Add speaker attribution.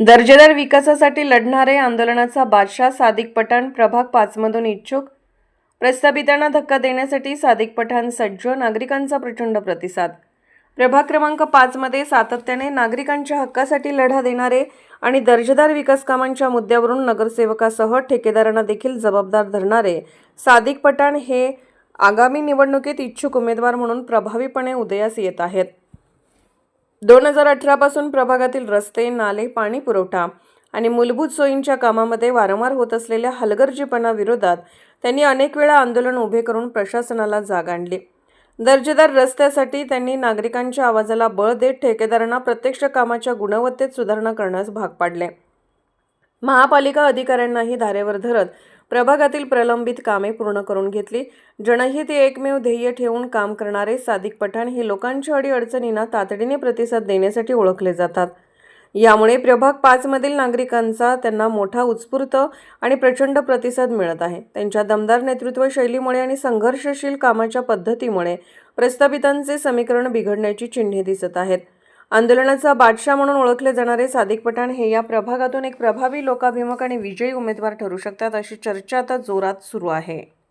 Speaker 1: दर्जेदार विकासासाठी लढणारे आंदोलनाचा बादशाह सादिक पठाण प्रभाग पाचमधून इच्छुक. प्रस्थापितांना धक्का देण्यासाठी सादिक पठाण सज्ज नागरिकांचा प्रचंड प्रतिसाद. प्रभाग क्रमांक पाचमध्ये सातत्याने नागरिकांच्या हक्कासाठी लढा देणारे आणि दर्जेदार विकास कामांच्या मुद्द्यावरून नगरसेवकासह ठेकेदारांना देखील जबाबदार धरणारे सादिक पठाण हे आगामी निवडणुकीत इच्छुक उमेदवार म्हणून प्रभावीपणे उदयास येत आहेत. दोन हजार अठरापासून प्रभागातील रस्ते नाले पाणी पुरवठा आणि मूलभूत सोयींच्या कामामध्ये वारंवार होत असलेल्या हलगर्जीपणाविरोधात त्यांनी अनेक वेळा आंदोलन उभे करून प्रशासनाला जाग आणली. दर्जेदार रस्त्यासाठी त्यांनी नागरिकांच्या आवाजाला बळ देत ठेकेदारांना प्रत्यक्ष कामाच्या गुणवत्तेत सुधारणा करण्यास भाग पाडले. महापालिका अधिकाऱ्यांनाही धारेवर धरत प्रभागातील प्रलंबित कामे पूर्ण करून घेतली. जनहित एकमेव ध्येय ठेवून काम करणारे सादिक पठाण हे लोकांच्या अडीअडचणींना तातडीने प्रतिसाद देण्यासाठी ओळखले जातात. यामुळे प्रभाग पाचमधील नागरिकांचा त्यांना मोठा उत्स्फूर्त आणि प्रचंड प्रतिसाद मिळत आहे. त्यांच्या दमदार नेतृत्व शैलीमुळे आणि संघर्षशील कामाच्या पद्धतीमुळे प्रस्थापितांचे समीकरण बिघडण्याची चिन्हे दिसत आहेत. आंदोलनाचा बादशाह म्हणून ओळखले जाणारे सादिक पठाण हे या प्रभागातून एक प्रभावी लोकाभिमुख आणि विजयी उमेदवार ठरू शकतात अशी चर्चा आता जोरात सुरू आहे.